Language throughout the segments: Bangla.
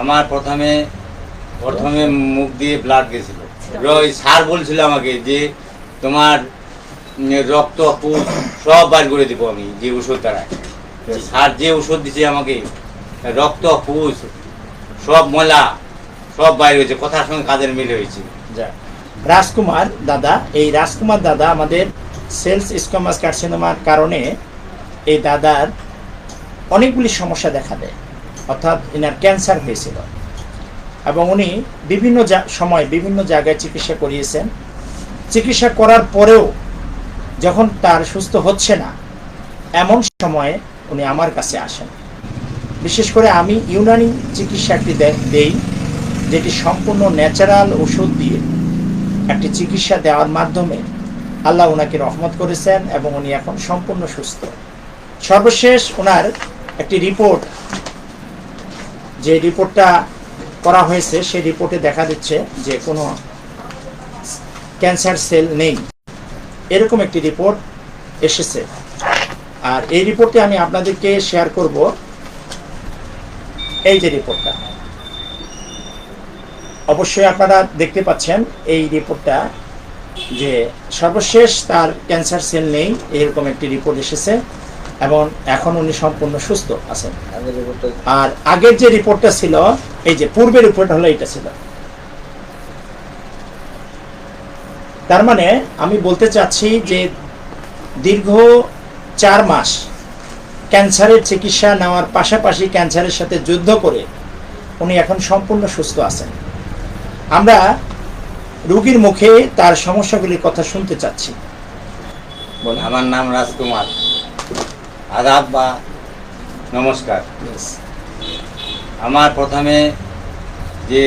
আমার প্রথমে প্রথমে মুখ দিয়ে ব্লাড গেছিল। ওই স্যার বলছিল আমাকে যে তোমার রক্ত পুষ সব বার করে দেবো আমি যে ওষুধ দ্বারা। স্যার যে ওষুধ দিছে আমাকে রক্ত পুষ সব ময়লা সব বাইরে হয়েছে কথার সঙ্গে কাজের মিল হয়েছে। রাজকুমার দাদা এই রাজকুমার দাদা আমাদের সেলস স্কমাস কার্সিনোমার কারণে এই দাদার অনেকগুলি সমস্যা দেখা দেয়। অর্থাৎ এনার ক্যান্সার হয়েছিল। এবং উনি বিভিন্ন সময় বিভিন্ন জায়গায় চিকিৎসা করিয়েছেন। চিকিৎসা করার পরেও যখন তার সুস্থ হচ্ছে না, এমন সময়ে উনি আমার কাছে আসেন। বিশেষ করে আমি ইউনানি চিকিৎসা একটি দেই, যেটি সম্পূর্ণ ন্যাচারাল ওষুধ দিয়ে একটি চিকিৎসা দেওয়ার মাধ্যমে আল্লাহ ওনাকে রহমত করেছেন এবং উনি এখন সম্পূর্ণ সুস্থ। সর্বশেষ ওনার একটি রিপোর্ট যে রিপোর্টটা করা হয়েছে, সেই রিপোর্টে দেখা দিচ্ছে যে কোনো ক্যান্সার সেল নেই। এরকম একটি রিপোর্ট এসেছে। আর এই রিপোর্টে আমি আপনাদেরকে শেয়ার করব। এই যে রিপোর্টটা। অবশ্যই আপনারা দেখতে পাচ্ছেন এই রিপোর্টটা যে সর্বশেষ তার ক্যান্সার সেল নেই, এরকম একটি রিপোর্ট এসেছে। এবং এখন উনি সম্পূর্ণ সুস্থ আছেন। আর আগের যে রিপোর্টটা ছিল এই যে পূর্বের রিপোর্ট হলো এটা ছিল। তার মানে আমি বলতে চাচ্ছি যে দীর্ঘ চার মাস ক্যান্সারের চিকিৎসা নেওয়ার পাশাপাশি ক্যান্সারের সাথে যুদ্ধ করে উনি এখন সম্পূর্ণ সুস্থ আছেন। আমরা রুগীর মুখে তার সমস্যাগুলির কথা শুনতে চাচ্ছি। আমার নাম রাজকুমার। আদাব বা নমস্কার। আমার প্রথমে যে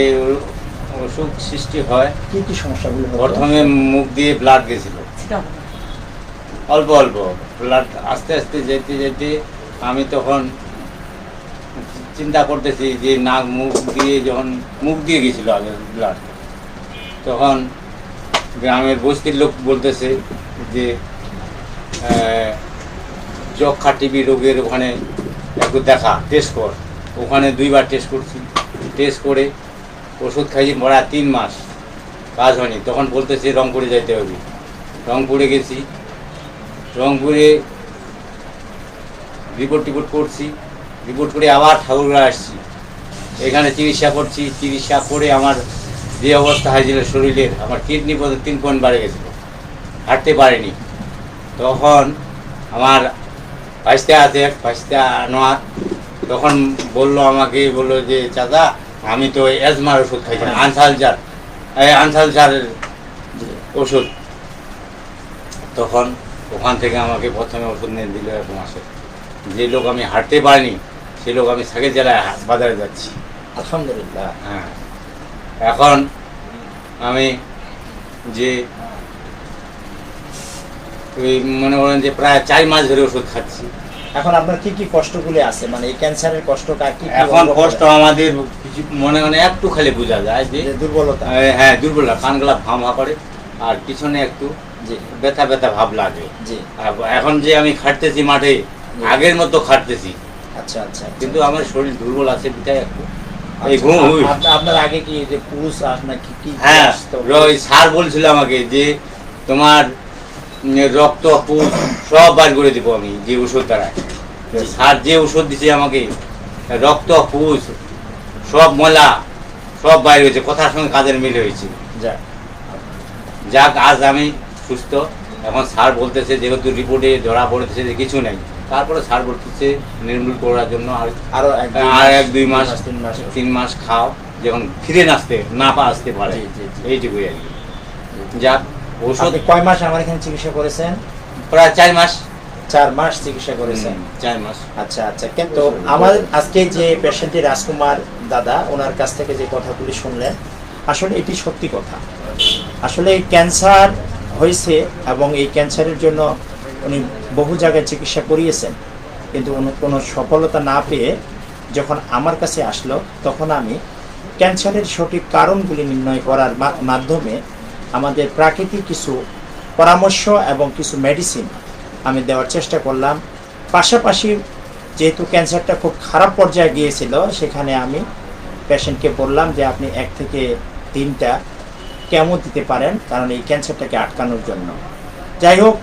অসুখ সৃষ্টি হয় কি কি সমস্যাগুলি? প্রথমে মুখ দিয়ে ব্লাড গেছিল। অল্প অল্প। ব্লাড আস্তে আস্তে যেতে যেতে আমি তখন চিন্তা করতেছি যে নাক মুখ দিয়ে যখন মুখ দিয়ে গেছিল আগে ব্লাড তখন গ্রামের বস্তির লোক বলতেছে যে যক্ষা টিবি রোগের ওখানে একটু দেখা টেস্ট কর। ওখানে দুইবার টেস্ট করছি। টেস্ট করে ওষুধ খাইছি মরা তিন মাস, কাজ হয়নি। তখন বলতেছে রংপুরে যাইতে হবে। রংপুরে গেছি। রংপুরে রিপোর্ট টিপোর্ট করছি। রিপোর্ট করে আবার ঠাকুরগাঁ আসছি। এখানে চিকিৎসা করছি। চিকিৎসা করে আমার যে অবস্থা হয়েছিল শরীরের, আমার কিডনি পর্যন্ত তিন পয়েন্ট বাড়ে গেছিল। হাঁটতে পারিনি। তখন আমার ফাইসতে আছে ফাইসতে আনোয়ার তখন বলল আমাকে বলল যে চাচা আমি তো অ্যাজমার ওষুধ খাইছি আনসালজার এই আনসালজারের ওষুধ। তখন ওখান থেকে আমাকে প্রথমে ওষুধ নিয়ে দিল এক মাসে। যে লোক আমি হাঁটতে পারিনি সে লোক আমি সাকে জেলায় বাজারে যাচ্ছি। আলহামদুলিল্লাহ। হ্যাঁ। এখন আমি যে ওই মনে করেন যে প্রায় চার মাস ধরে ওষুধ খাচ্ছি। এখন আপনার কি কি কষ্টগুলি আছে? মানে এই ক্যান্সারের কষ্ট কি এখন কষ্ট আমাদের কিছু মনে মনে একটু খালি বোঝা যায় যে দুর্বলতা। হ্যাঁ দুর্বল কানগুলা ভাম করে। আর পিছনে একটু যে ব্যথা ব্যথা ভাব লাগে। জি। এখন যে আমি খাটতেছি মাঠে আগের মতো খাটতেছি। আচ্ছা আচ্ছা কিন্তু আমার শরীর দুর্বল আছে বিটাই একটু। এই আচ্ছা, ঘুম আপনার আগে কি যে পুরুষ আপনার কি কি হ্যাঁ স্যার বলছিল আমাকে যে তোমার রক্ত পুষ সব বার করে দেবো আমি যে ওষুধ দ্বারা সার যে ওষুধ দিছে আমাকে রক্ত পুষ সব ময়লা সব বাইর হয়েছে কথার সঙ্গে কাজের মিল হয়েছে। যাক, যাক আজ আমি সুস্থ। এখন স্যার বলতেছে যেহেতু রিপোর্টে ধরা পড়েছে যে কিছু নেই তারপরে স্যার বলতেছে নির্মূল করার জন্য আর আরও আর এক দুই মাস তিন মাস তিন মাস। খাও যখন ফিরে নাচতে না পা আসতে পারে। এইটুকুই আর কি। যাক। ওষুধ কয় মাস আমার এখানে চিকিৎসা করেছেন? প্রায় চার মাস। চার মাস চিকিৎসা করেছেন? চার মাস। আচ্ছা আচ্ছা। কিন্তু আমার আজকে যে পেশেন্টটি রাজকুমার দাদা ওনার কাছ থেকে যে কথাগুলি শুনলেন আসলে এটি সত্যি কথা। আসলে ক্যান্সার হয়েছে এবং এই ক্যান্সারের জন্য উনি বহু জায়গায় চিকিৎসা করিয়েছেন। কিন্তু উনি কোনো সফলতা না পেয়ে যখন আমার কাছে আসলো তখন আমি ক্যান্সারের সঠিক কারণগুলি নির্ণয় করার মাধ্যমে আমাদের প্রাকৃতিক কিছু পরামর্শ এবং কিছু মেডিসিন আমি দেওয়ার চেষ্টা করলাম। পাশাপাশি যেহেতু ক্যান্সারটা খুব খারাপ পর্যায়ে গিয়েছিল, সেখানে আমি পেশেন্টকে বললাম যে আপনি এক থেকে তিনটা কেমো দিতে পারেন, কারণ এই ক্যান্সারটাকে আটকানোর জন্য। যাই হোক,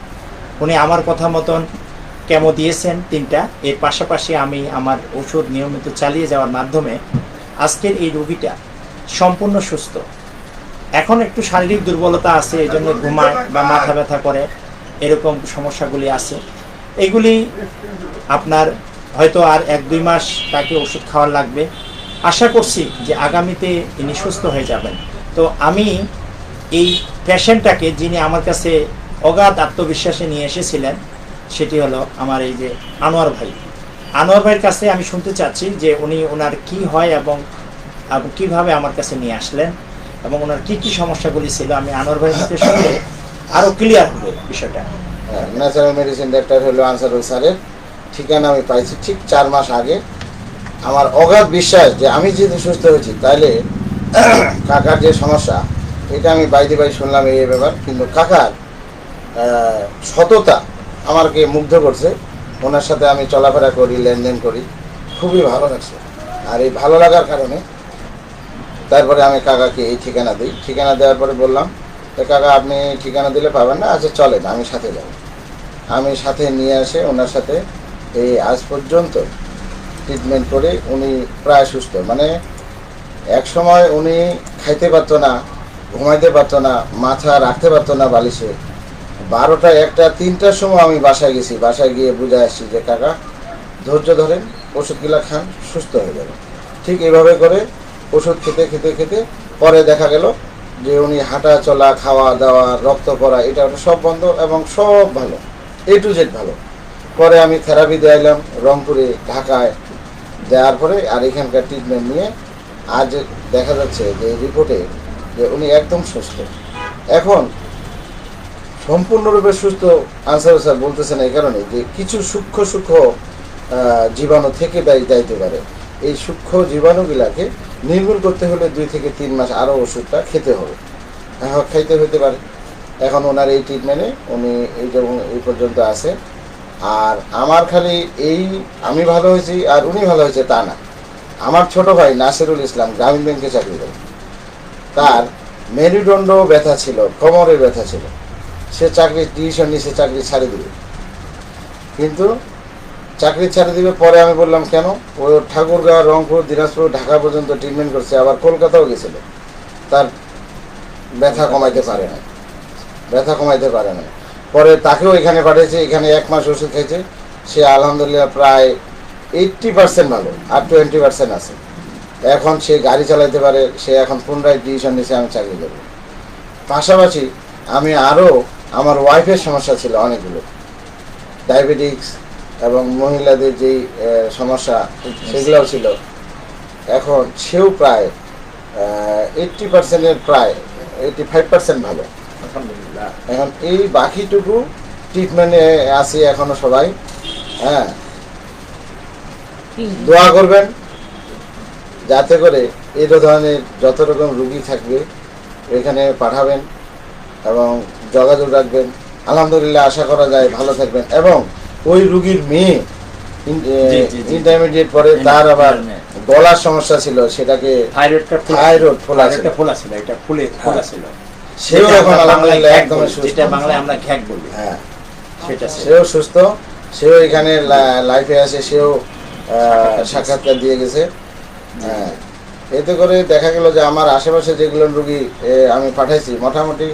উনি আমার কথা মতন কেমো দিয়েছেন তিনটা। এর পাশাপাশি আমি আমার ওষুধ নিয়মিত চালিয়ে যাওয়ার মাধ্যমে আজকের এই রোগীটা সম্পূর্ণ সুস্থ। এখন একটু শারীরিক দুর্বলতা আছে এই জন্য ঘুমায় বা মাথা ব্যথা করে, এরকম সমস্যাগুলি আছে। এগুলি আপনার হয়তো আর এক দুই মাস তাকে ওষুধ খাওয়ার লাগবে। আশা করছি যে আগামীতে তিনি সুস্থ হয়ে যাবেন। তো আমি এই পেশেন্টটাকে যিনি আমার কাছে অগাধ আত্মবিশ্বাসে নিয়ে এসেছিলেন, সেটি হলো আমার এই যে আনোয়ার ভাই। আনোয়ার ভাইয়ের কাছে আমি শুনতে চাচ্ছি যে উনি ওনার কি হয় এবং এবং কীভাবে আমার কাছে নিয়ে আসলেন। এবং ওনার কি কি সমস্যাগুলি ছিল আমি আনোয়ার সাথে শুনলে আরও ক্লিয়ার হবে বিষয়টা। ন্যাচারাল মেডিসিন ডাক্তার হলো আনসারুল স্যারের। ঠিকানা আমি পাইছি ঠিক চার মাস আগে। আমার অগাধ বিশ্বাস যে আমি যদি সুস্থ হয়েছি তাহলে কাকার যে সমস্যা, এটা আমি বাইরে বাই শুনলাম এই ব্যাপার। কিন্তু কাকার সততা আমাকে মুগ্ধ করছে। ওনার সাথে আমি চলাফেরা করি, লেনদেন করি। খুবই ভালো লাগছে। আর এই ভালো লাগার কারণে তারপরে আমি কাকাকে এই ঠিকানা দিই। ঠিকানা দেওয়ার পরে বললাম তো কাকা, আপনি ঠিকানা দিলে পাবেন না? আচ্ছা চলেন, আমি সাথে যাব। আমি সাথে নিয়ে আসে ওনার সাথে এই আজ পর্যন্ত ট্রিটমেন্ট করে উনি প্রায় সুস্থ। মানে এক সময় উনি খাইতে পারতো না, ঘুমাইতে পারতো না, মাথা রাখতে পারতো না বালিশে। বারোটা, একটা, তিনটার সময় আমি বাসায় গেছি। বাসায় গিয়ে বুঝে আসছি যে, কাকা, ধৈর্য ধরেন, ওষুধগুলা খান, সুস্থ হয়ে যাবে। ঠিক এভাবে করে ওষুধ খেতে খেতে খেতে পরে দেখা গেল যে উনি হাঁটা চলা, খাওয়া দাওয়া, রক্ত পড়া, এটা সব বন্ধ এবং সব ভালো এ টু জেড ভালো। পরে আমি থেরাপি দেয়াইলাম রংপুরে, ঢাকায়। দেওয়ার পরে আর এখানকার ট্রিটমেন্ট নিয়ে আজ দেখা যাচ্ছে যে রিপোর্টে যে উনি একদম সুস্থ। এখন সম্পূর্ণরূপে সুস্থ আনসার স্যার বলতেছেন এই কারণে যে কিছু সূক্ষ্ম সূক্ষ্ম জীবাণু থেকে দায়ী যাইতে পারে। এই সূক্ষ্ম জীবাণুগুলাকে নির্মূল করতে হলে দুই থেকে তিন মাস আরও ওষুধটা খেতে হবে। এখন খাইতে হতে পারে। এখন ওনার এই ট্রিটমেন্টে উনি এই যেমন এই পর্যন্ত আছে আর আমার খালি এই আমি ভালো হয়েছি আর উনি ভালো হয়েছে তা না। আমার ছোট ভাই নাসিরুল ইসলাম গ্রামীণ ব্যাংকে চাকরি করে। তার মেরুদণ্ড ব্যথা ছিল কোমরের ব্যথা ছিল। সে চাকরি ডিসিশন নিয়ে সে চাকরি ছাড়ে দিবে। কিন্তু চাকরি ছেড়ে দিবে, পরে আমি বললাম, কেন? ও ঠাকুরগাঁও, রংপুর, দিনাজপুর, ঢাকা পর্যন্ত ট্রিটমেন্ট করছে, আবার কলকাতাও গেছিল। তার ব্যথা কমাইতে পারে না ব্যথা কমাইতে পারে না পরে তাকেও এখানে পাঠিয়েছে, এখানে এক মাস ওষুধ খেয়েছে। সে আলহামদুলিল্লাহ প্রায় এইট্টি পার্সেন্ট ভালো আর টোয়েন্টি পার্সেন্ট আছে। এখন সে গাড়ি চালাইতে পারে, সে এখন পুনরায় ডিসিশন নিয়েছে, আমি চাকরি করব। পাশাপাশি আমি আরও আমার ওয়াইফের সমস্যা ছিল অনেকগুলো। ডায়াবেটিক্স এবং মহিলাদের যেই সমস্যা সেগুলোও ছিল। এখন সেও প্রায় এইট্টি পার্সেন্টের প্রায় এইটটি ফাইভ পার্সেন্ট ভালো। আলহামদুলিল্লাহ। এখন এই বাকিটুকু ট্রিটমেন্টে আছি এখনও সবাই হ্যাঁ। দোয়া করবেন যাতে করে এই ধরনের যত রকম রুগী থাকবে এখানে পাঠাবেন এবং যোগাযোগ রাখবেন। আলহামদুলিল্লাহ আশা করা যায় ভালো থাকবেন এবং ওই রুগীর মেয়ে। ইন্টারমিডিয়েট পরে তার আবার গলার সমস্যা ছিল সেটাকে থাইরয়েডটা থাইরয়েড ফোলা ছিল। ফোলা ছিল এটা ফুলে ফোলা ছিল। সেও এখন আলহামদুলিল্লাহ একদম সুস্থ। যেটা বাংলায় আমরা ঘ্যাক বলি। হ্যাঁ। সেটা সেও সুস্থ সেও এখানে লাইফে আছে সেও সাক্ষাৎকার দিয়ে গেছে। হ্যাঁ। এতে করে দেখা গেল যে আমার আশেপাশে যেগুলো রুগী আমি পাঠাইছি মোটামুটি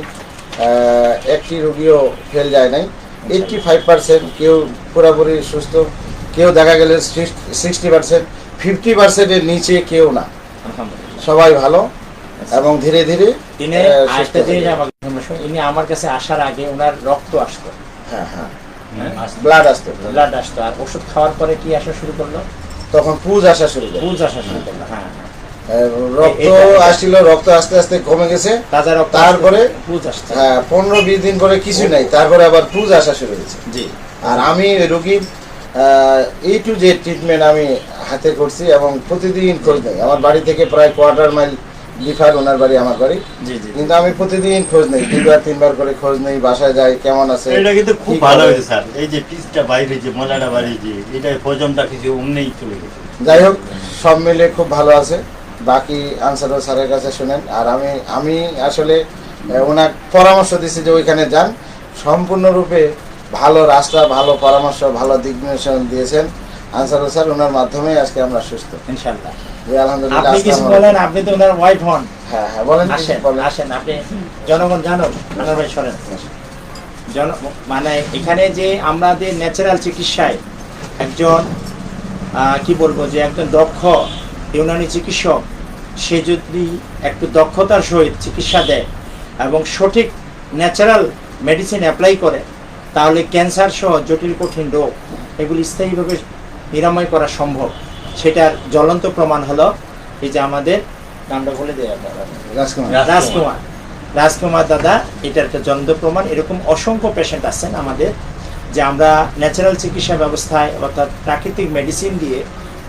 একটি রুগীও ফেল যায় নাই। এইটটি ফাইভ পার্সেন্ট কেউ পুরোপুরি সুস্থ কেউ দেখা গেলে সিক্সটি পার্সেন্ট ফিফটি পার্সেন্টের নিচে কেউ না। সবাই ভালো এবং ধীরে ধীরে ইনি হয়ে আমার কাছে আসার আগে ওনার রক্ত আসতো। হ্যাঁ হ্যাঁ। হ্যাঁ? ব্লাড আসতো। ব্লাড আসতো। আর ওষুধ খাওয়ার পরে কি আসা শুরু করল? তখন পুজ আসা শুরু পুজ আসা শুরু করল হ্যাঁ হ্যাঁ। রক্ত আসছিল রক্ত আস্তে আস্তে কমে গেছে। তারপরে হ্যাঁ পনেরো বিশ দিন পরে কিছু নাই। তারপরে আবার পুজ আসা শুরু হয়েছে। জি। আর আমি রোগীর এই টু যে ট্রিটমেন্ট আমি হাতে করছি এবং প্রতিদিন খোঁজ নেই। আমার বাড়ি থেকে প্রায় কোয়ার্টার মাইল লিফার ওনার বাড়ি আমার বাড়ি। জি জি। কিন্তু আমি প্রতিদিন খোঁজ নেই। দুবার তিনবার করে খোঁজ নেই বাসায় যাই কেমন আছে এটা কিন্তু খুব ভালো হয়েছে স্যার। এই যে পিসটা বাইরে যে মলাটা বাড়ি যে এটা হজমটা কিছু অমনেই চলে গেছে। যাই হোক সব মিলে খুব ভালো আছে। বাকি আনসার স্যারের কাছে শুনেন। আর আমি আমি আসলে ওনার পরামর্শ দিচ্ছি যে ওইখানে যান। সম্পূর্ণরূপে ভালো রাস্তা ভালো পরামর্শ ভালো দিক নির্দেশনা দিয়েছেন আনসার স্যার। ওনার মাধ্যমে আজকে আমরা সুস্থ। ইনশাল্লাহ জি, আলহামদুলিল্লাহ আপনি কিছু বলেন আপনি তো ওনার ওয়াইফ হন। হ্যাঁ হ্যাঁ বলেন আসেন আপনি জনগণ জানো আনোয়ার ভাই সরেন। জন মানে এখানে যে আমাদের ন্যাচারাল চিকিৎসায় একজন কি বলব যে একজন দক্ষ ইউনানি চিকিৎসক সে যদি একটু দক্ষতার সহিত চিকিৎসা দেয় এবং সঠিক ন্যাচারাল মেডিসিন অ্যাপ্লাই করে তাহলে ক্যান্সার সহ জটিল কঠিন রোগ এগুলি স্থায়ীভাবে নিরাময় করা সম্ভব। সেটার জ্বলন্ত প্রমাণ হলো এই যে আমাদের নামটা বলে দেয় রাজকুমার। রাজকুমার। রাজকুমার দাদা এটার একটা জন্ম প্রমাণ। এরকম অসংখ্য পেশেন্ট আছেন আমাদের যে আমরা ন্যাচারাল চিকিৎসা ব্যবস্থায় অর্থাৎ প্রাকৃতিক মেডিসিন দিয়ে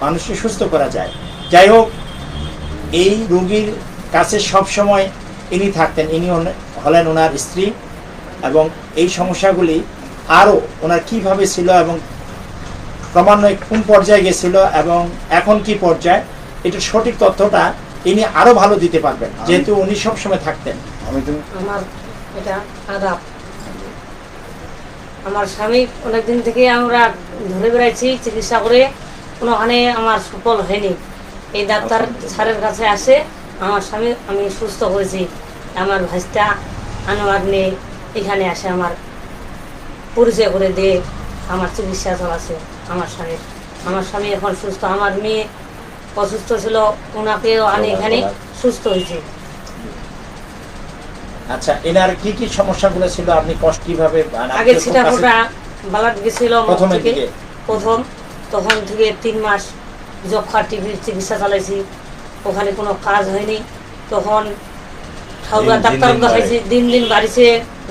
মানুষকে সুস্থ করা যায়। যাই হোক এই রোগীর কাছে সব সময় ইনি থাকতেন। ইনি হলেন ওনার স্ত্রী এবং এই সমস্যাগুলি আরও ওনার কীভাবে ছিল এবং ক্রমান্বয়ে কোন পর্যায়ে গেছিল এবং এখন কি পর্যায়ে এটার সঠিক তথ্যটা ইনি আরও ভালো দিতে পারবেন যেহেতু উনি সবসময় থাকতেন। আমি তুমি আমার এটা আদাব। আমার স্বামী অনেকদিন থেকে আমরা ধরে বেড়াইছি চিকিৎসা করে। কোনোখানে আমার সফল হয়নি। এই ডাক্তার স্যারের কাছে আসে আমার স্বামী আমি সুস্থ হয়েছি। আমার ভাইটা আনোয়ার নেই। এখানে আসে আমার পরিচয় করে দিয়ে আমার চিকিৎসা চলাছে আমার স্বামী আমার স্বামী এখন সুস্থ। আমার মেয়ে অসুস্থ ছিল ওনাকেও আনি এখানে সুস্থ হয়েছে। আচ্ছা এনার কি কি সমস্যাগুলো ছিল? আপনি কষ্ট কীভাবে আগে ছিটা ফোটা বালাট গেছিল থেকে। প্রথম তখন থেকে তিন মাস যক্ষা টিভির চিকিৎসা চালাইছি ওখানে কোনো কাজ হয়নি। তখন দিন ডাক্তার দিন দেখাইছি দিন দিন বাড়িছে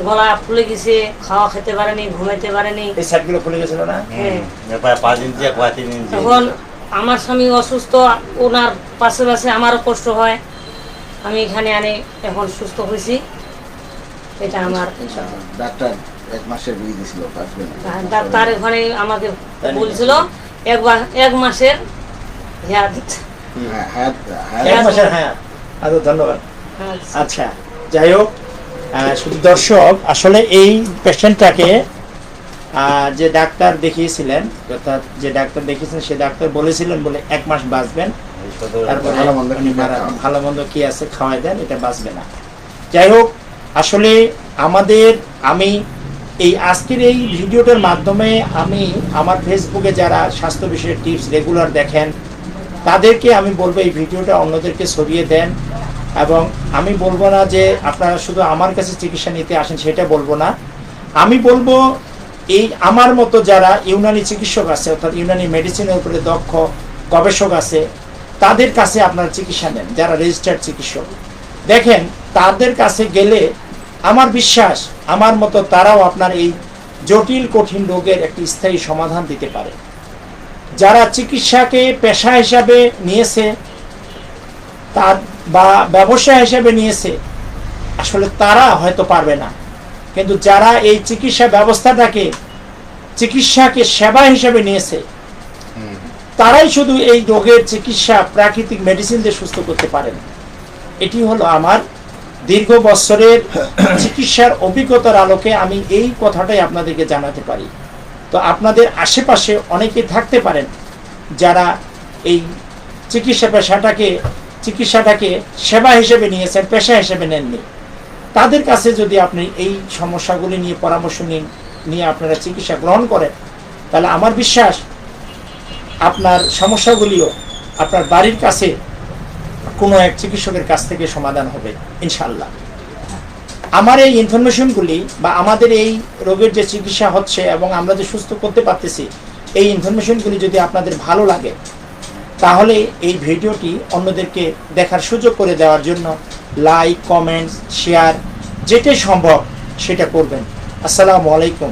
গলা ফুলে গেছে খাওয়া খেতে পারেনি ঘুমাইতে পারেনি। এই সাইডগুলো খুলে গেছিল না? হ্যাঁ। পাঁচ ইঞ্চি এক তিন ইঞ্চি তখন আমার স্বামী অসুস্থ ওনার পাশে পাশে আমারও কষ্ট হয়। আমি এখানে আনে এখন সুস্থ হয়েছি। এটা আমার ডাক্তার এক মাসের বিয়ে দিয়েছিল ডাক্তার ওখানে আমাকে বলছিল এক এক মাসের এক মাসের হ্যাঁ। আরও ধন্যবাদ। আচ্ছা। যাই হোক আহ, শুধু দর্শক আসলে এই পেশেন্টটাকে যে ডাক্তার দেখিয়েছিলেন অর্থাৎ যে ডাক্তার দেখিয়েছিলেন সে ডাক্তার বলেছিলেন বলে এক মাস বাঁচবেন। তারপরে ভালো মন্দ কি ভালো মন্দ কি আছে খাওয়াই দেন এটা বাঁচবে না। যাই হোক আসলে আমাদের আমি এই আজকের এই ভিডিওটার মাধ্যমে আমি আমার ফেসবুকে যারা স্বাস্থ্য বিষয়ক টিপস রেগুলার দেখেন তাদেরকে আমি বলব এই ভিডিওটা অন্যদেরকে ছড়িয়ে দেন এবং আমি বলব না যে আপনারা শুধু আমার কাছে চিকিৎসা নিতে আসেন, সেটা বলব না। আমি বলব এই আমার মতো যারা ইউনানি চিকিৎসক আছে, অর্থাৎ ইউনানি মেডিসিনের উপরে দক্ষ গবেষক আছে, তাদের কাছে আপনারা চিকিৎসা নেন, যারা রেজিস্টার্ড চিকিৎসক। দেখেন, তাদের কাছে গেলে আমার বিশ্বাস, আমার মতো তারাও আপনার এই জটিল, কঠিন রোগের একটি স্থায়ী সমাধান দিতে পারে। যারা চিকিৎসাকে পেশা হিসাবে নিয়েছে তার বা ব্যবসা হিসাবে নিয়েছে আসলে তারা হয়তো পারবে না। কিন্তু যারা এই চিকিৎসা ব্যবস্থাটাকে চিকিৎসাকে সেবা হিসাবে নিয়েছে তারাই শুধু এই রোগের চিকিৎসা প্রাকৃতিক মেডিসিন দিয়ে সুস্থ করতে পারেন। এটি হলো আমার দীর্ঘ বছরের চিকিৎসার অভিজ্ঞতার আলোকে আমি এই কথাটাই আপনাদেরকে জানাতে পারি। তো আপনাদের আশেপাশে অনেকে থাকতে পারেন যারা এই চিকিৎসা পেশাটাকে, চিকিৎসাটাকে সেবা হিসেবে নিয়েছেন, পেশা হিসেবে নেননি। তাদের কাছে যদি আপনি এই সমস্যাগুলি নিয়ে পরামর্শ নিন, নিয়ে আপনারা চিকিৎসা গ্রহণ করেন, তাহলে আমার বিশ্বাস আপনার সমস্যাগুলিও আপনার বাড়ির কাছে কোনো এক চিকিৎসকের কাছ থেকে সমাধান হবে ইনশাল্লাহ আমার এই ইনফরমেশনগুলি বা আমাদের এই রোগের যে চিকিৎসা হচ্ছে এবং আমরা যে সুস্থ করতে পারতেছি, এই ইনফরমেশনগুলি যদি আপনাদের ভালো লাগে, তাহলে এই ভিডিওটি অন্যদেরকে দেখার সুযোগ করে দেওয়ার জন্য লাইক কমেন্টস শেয়ার যেটাই সম্ভব সেটা করবেন। আসসালামু আলাইকুম।